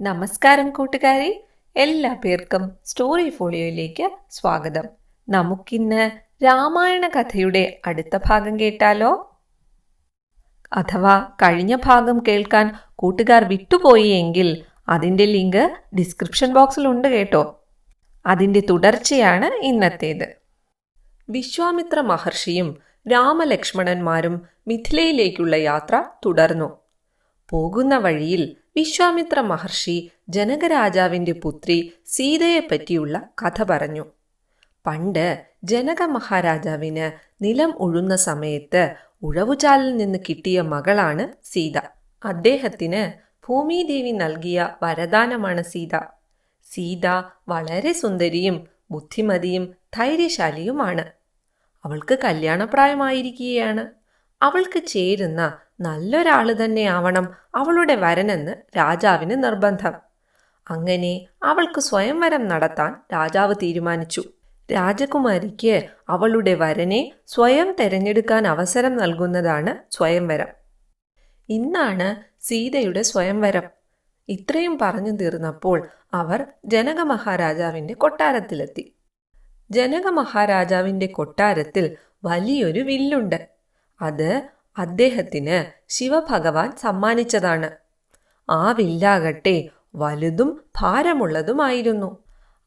നമസ്കാരം കൂട്ടുകാരെ. എല്ലാ പേർക്കും സ്റ്റോറി ഫോളിയോയിലേക്ക് സ്വാഗതം. നമുക്കിന്ന് രാമായണ കഥയുടെ അടുത്ത ഭാഗം കേട്ടാലോ? അഥവാ കഴിഞ്ഞ ഭാഗം കേൾക്കാൻ കൂട്ടുകാർ വിട്ടുപോയി എങ്കിൽ അതിന്റെ ലിങ്ക് ഡിസ്ക്രിപ്ഷൻ ബോക്സിൽ ഉണ്ട് കേട്ടോ. അതിന്റെ തുടർച്ചയാണ് ഇന്നത്തേത്. വിശ്വാമിത്ര മഹർഷിയും രാമലക്ഷ്മണന്മാരും മിഥിലയിലേക്കുള്ള യാത്ര തുടർന്നു. പോകുന്ന വഴിയിൽ വിശ്വാമിത്ര മഹർഷി ജനകരാജാവിന്റെ പുത്രി സീതയെപ്പറ്റിയുള്ള കഥ പറഞ്ഞു. പണ്ട് ജനക മഹാരാജാവിന് നിലം ഉഴുന്ന സമയത്ത് ഉഴവുചാലിൽ നിന്ന് കിട്ടിയ മകളാണ് സീത. അദ്ദേഹത്തിന് ഭൂമിദേവി നൽകിയ വരദാനമാണ് സീത. സീത വളരെ സുന്ദരിയും ബുദ്ധിമതിയും ധൈര്യശാലിയുമാണ്. അവൾക്ക് കല്യാണപ്രായമായിരിക്കുകയാണ്. അവൾക്ക് ചേരുന്ന നല്ലൊരാൾ തന്നെയാവണം അവളുടെ വരനെന്ന് രാജാവിന് നിർബന്ധം. അങ്ങനെ അവൾക്ക് സ്വയംവരം നടത്താൻ രാജാവ് തീരുമാനിച്ചു. രാജകുമാരിക്ക് അവളുടെ വരനെ സ്വയം തിരഞ്ഞെടുക്കാൻ അവസരം നൽകുന്നതാണ് സ്വയംവരം. ഇന്നാണ് സീതയുടെ സ്വയംവരം. ഇത്രയും പറഞ്ഞു തീർന്നപ്പോൾ അവർ ജനക മഹാരാജാവിന്റെ കൊട്ടാരത്തിലെത്തി. ജനക മഹാരാജാവിന്റെ കൊട്ടാരത്തിൽ വലിയൊരു വില്ലുണ്ട്. അത് അദ്ദേഹത്തിന് ശിവഭഗവാൻ സമ്മാനിച്ചതാണ്. ആ വില്ലാകട്ടെ വലുതും ഭാരമുള്ളതുമായിരുന്നു.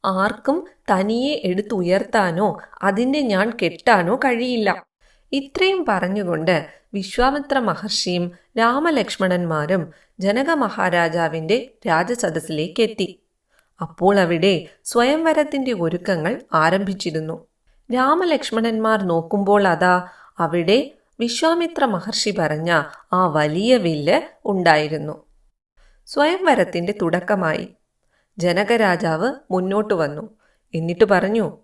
ആർക്കും തനിയെ എടുത്തുയർത്താനോ അതിന്റെ ഞാൻ കെട്ടാനോ കഴിയില്ല. ഇത്രയും പറഞ്ഞുകൊണ്ട് വിശ്വാമിത്ര മഹർഷിയും രാമലക്ഷ്മണന്മാരും ജനക മഹാരാജാവിന്റെ രാജസദസ്സിലേക്ക് എത്തി അപ്പോൾ അവിടെ സ്വയംവരത്തിന്റെ ഒരുക്കങ്ങൾ ആരംഭിച്ചിരുന്നു. രാമലക്ഷ്മണന്മാർ നോക്കുമ്പോൾ അതാ അവിടെ വിശ്വാമിത്ര മഹർഷി പറഞ്ഞ ആ വലിയ വില്ല് ഉണ്ടായിരുന്നു. സ്വയംവരത്തിന്റെ തുടക്കമായി. ജനകരാജാവ് മുന്നോട്ട് വന്നു. എന്നിട്ട് പറഞ്ഞു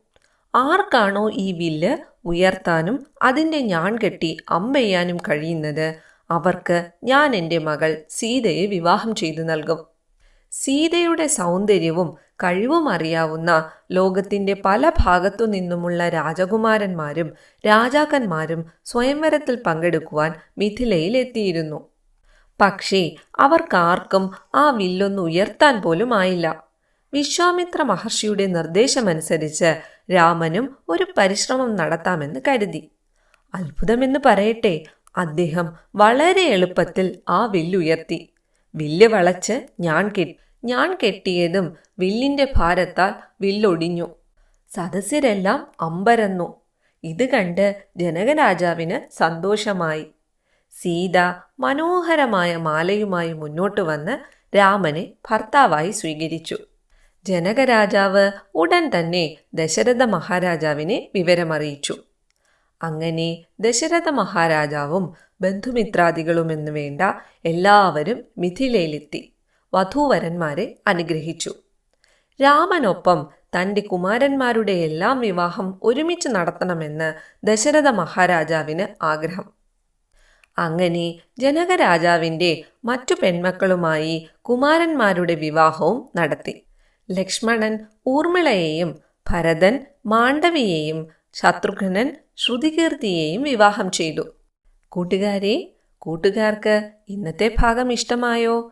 ആർക്കാണോ ഈ വില്ല് ഉയർത്താനും അതിന്റെ ഞാൻ കെട്ടി അമ്പെയ്യാനും കഴിയുന്നത്? അവർക്ക് ഞാൻ എന്റെ മകൾ സീതയെ വിവാഹം ചെയ്തു നൽകും. സീതയുടെ സൗന്ദര്യവും കഴിവും അറിയാവുന്ന ലോകത്തിന്റെ പല ഭാഗത്തു നിന്നുമുള്ള രാജകുമാരന്മാരും രാജാക്കന്മാരും സ്വയംവരത്തിൽ പങ്കെടുക്കുവാൻ മിഥിലയിൽ എത്തിയിരുന്നു പക്ഷേ അവർക്കാർക്കും ആ വില്ലൊന്ന് ഉയർത്താൻ പോലും ആയില്ല. വിശ്വാമിത്ര മഹർഷിയുടെ നിർദ്ദേശമനുസരിച്ച് രാമനും ഒരു പരിശ്രമം നടത്താമെന്ന് കരുതി. അത്ഭുതമെന്ന് പറയട്ടെ അദ്ദേഹം വളരെ എളുപ്പത്തിൽ ആ വില്ലുയർത്തി. വില്ല് വളച്ച് ഞാൻ കെട്ടി ഞാൻ കെട്ടിയതും വില്ലിന്റെ ഭാരത്താൽ വില്ലൊടിഞ്ഞു. സദസ്യരെല്ലാം അമ്പരന്നു. ഇത് കണ്ട് ജനകരാജാവിന് സന്തോഷമായി. സീത മനോഹരമായ മാലയുമായി മുന്നോട്ട് വന്ന് രാമനെ ഭർത്താവായി സ്വീകരിച്ചു. ജനകരാജാവ് ഉടൻ തന്നെ ദശരഥ മഹാരാജാവിനെ വിവരമറിയിച്ചു. അങ്ങനെ ദശരഥ മഹാരാജാവും ബന്ധുമിത്രാദികളുമെന്ന് വേണ്ട എല്ലാവരും മിഥിലയിലെത്തി. വധൂവരന്മാരെ അനുഗ്രഹിച്ചു. രാമനൊപ്പം തന്റെ കുമാരന്മാരുടെ എല്ലാം വിവാഹം ഒരുമിച്ച് നടത്തണമെന്ന് ദശരഥ മഹാരാജാവിന് ആഗ്രഹം. അങ്ങനെ ജനകരാജാവിന്റെ മറ്റു പെൺമക്കളുമായി കുമാരന്മാരുടെ വിവാഹവും നടത്തി. ലക്ഷ്മണൻ ഊർമിളയെയും ഭരതൻ മാണ്ഡവിയെയും ശത്രുഘ്നൻ ശ്രുതികീർത്തിയെയും വിവാഹം ചെയ്തു. കൂട്ടുകാരെ കൂട്ടുകാർക്ക് ഇന്നത്തെ ഭാഗം ഇഷ്ടമായോ?